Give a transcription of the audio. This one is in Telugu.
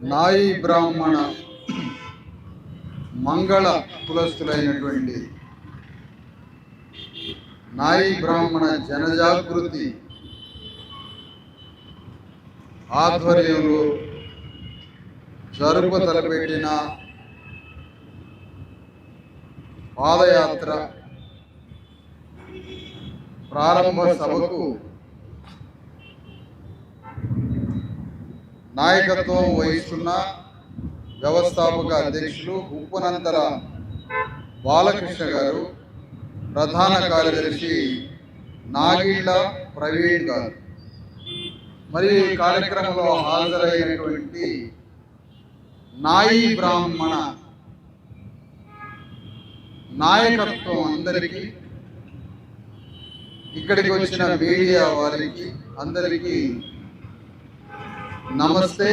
నాయి బ్రాహ్మణ మంగళ కులస్తులైనటువంటి నాయి బ్రాహ్మణ జనజాగృతి ఆధ్వర్యంలో జరుపు తలపెట్టిన పాదయాత్ర ప్రారంభ సభకు నాయకత్వం వహిస్తున్న వ్యవస్థాపక అధ్యక్షులు ఉప్పనంతర బాలకృష్ణ గారు ప్రధాన కార్యదర్శి నాగిళ్ళ ప్రవీణ్ గారు. మరి ఈ కార్యక్రమంలో హాజరైనటువంటి నాయి బ్రాహ్మణ నాయకత్వం అందరికీ ఇక్కడికి వచ్చిన మీడియా వారికి అందరికీ नमस्ते।